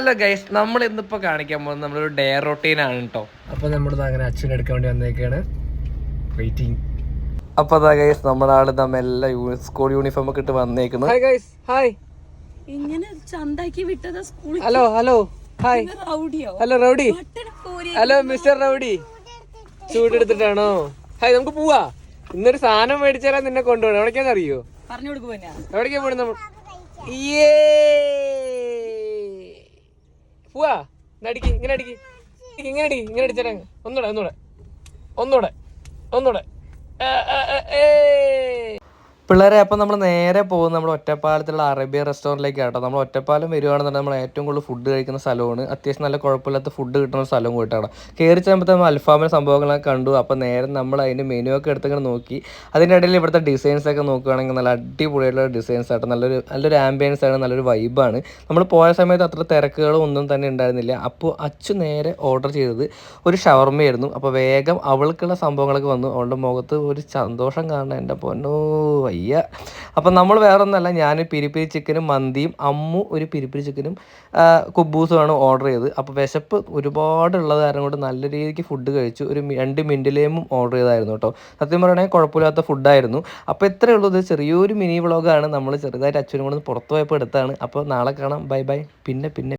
Hello guys നമ്മൾ ഇന്നിപ്പോ കാണിക്കാൻ പോകുന്നത് നമ്മളൊരു ഡേ റൊട്ടീൻ ആണ് കേട്ടോ അപ്പൊ നമ്മളിത് അങ്ങനെ അച്ഛനെ എടുക്കാൻ വേണ്ടി വന്നേക്കാണ്. വെയിറ്റിംഗ് അപ്പൊ അതാ ഗൈസ് നമ്മുടെ ആൾ നമ്മെല്ലാം സ്കൂൾ യൂണിഫോം ഒക്കെ ഇട്ട് വന്നേക്കുന്നു ഹായ് ഗൈസ് ഹായ് ഇങ്ങനെ ചന്താക്കി വിട്ടത് സ്കൂളിൽ hello hello hi hello rowdy. Hello mister rowdy. ചൂടെടുത്തിട്ടാണോ? Hi നമുക്ക് പോവാ. ഇന്നൊരു സാധനം മേടിച്ചാലാ നിന്നെ കൊണ്ടുപോകണം. എവിടേക്കാന്ന് അറിയോ? പറഞ്ഞു കൊടുക്കുവാ എവിടേക്കാ പോണേ നമ്മൾ യേ പോവാ അടിക്ക് ഇങ്ങനെ അടിക്ക് ഇങ്ങനെ അടിക്ക് ഇങ്ങനെ അടിച്ചാലേ ഒന്നൂടെ ഒന്നൂടെ. ഒന്നൂടെ ഒന്നൂടെ. ഏ. പിള്ളേരെ അപ്പം നമ്മൾ നേരെ പോകുന്നത് നമ്മുടെ ഒറ്റപ്പാലത്തുള്ള അറേബ്യ റെസ്റ്റോറന്റിലേക്ക് കേട്ടോ നമ്മൾ ഒറ്റപ്പാലം വരുവാണെന്നുണ്ടെങ്കിൽ നമ്മൾ ഏറ്റവും കൂടുതൽ ഫുഡ് കഴിക്കുന്ന സ്ഥലമാണ്. അത്യാവശ്യം നല്ല കുഴപ്പമില്ലാത്ത ഫുഡ് കിട്ടുന്ന സ്ഥലം കൂട്ടാണ് കയറി ചെയ്യുമ്പോൾ നമ്മൾ അൽഫാമിന്റെ സംഭവങ്ങളൊക്കെ കണ്ടു. അപ്പോൾ നേരെ നമ്മൾ അതിന്റെ മെനു ഒക്കെ എടുത്തിങ്ങനെ നോക്കി. അതിന്റെ ഇടയിൽ ഇവിടുത്തെ ഡിസൈൻസ് ഒക്കെ നോക്കുകയാണെങ്കിൽ നല്ല അടിപൊളിയായിട്ടുള്ള ഡിസൈൻസ് ആട്ടോ. നല്ലൊരു നല്ലൊരു ആംബിയൻസ് ആണ് നല്ലൊരു വൈബാണ് നമ്മൾ പോയ സമയത്ത് അത്ര തിരക്കുകളും ഒന്നും തന്നെ ഉണ്ടായിരുന്നില്ല. അപ്പോൾ അച്ചു നേരെ ഓർഡർ ചെയ്തത് ഒരു ഷവർമയായിരുന്നു അപ്പോൾ വേഗം അവൾക്കുള്ള സംഭവങ്ങളൊക്കെ വന്നു. അവളുടെ മുഖത്ത് ഒരു സന്തോഷം കാണണം എന്റെ പൊന്നോ വയ്യ അപ്പം നമ്മൾ വേറെ ഒന്നല്ല ഞാൻ പിരിപ്പിരി ചിക്കനും മന്തിയും അമ്മു ഒരു പിരിപ്പിരി ചിക്കനും കുബൂസുമാണ് ഓർഡർ ചെയ്തത്. അപ്പോൾ വിശപ്പ് ഒരുപാട് ഉള്ളത് കാരണം കൊണ്ട് നല്ല രീതിക്ക് ഫുഡ് കഴിച്ചു. ഒരു രണ്ട് മിന്റിലേമും ഓർഡർ ചെയ്തായിരുന്നു കേട്ടോ. സത്യം പറയുകയാണെങ്കിൽ കുഴപ്പമില്ലാത്ത ഫുഡായിരുന്നു അപ്പോൾ ഇത്രയേ ഉള്ളൂ. ഇത് ചെറിയൊരു മിനി വ്ളോഗാണ് നമ്മൾ ചെറുതായിട്ട് അച്ഛനും കൂടെ പുറത്ത് പോയപ്പോൾ എടുത്താണ് അപ്പോൾ നാളെ കാണാം. Bye bye. പിന്നെ പിന്നെ.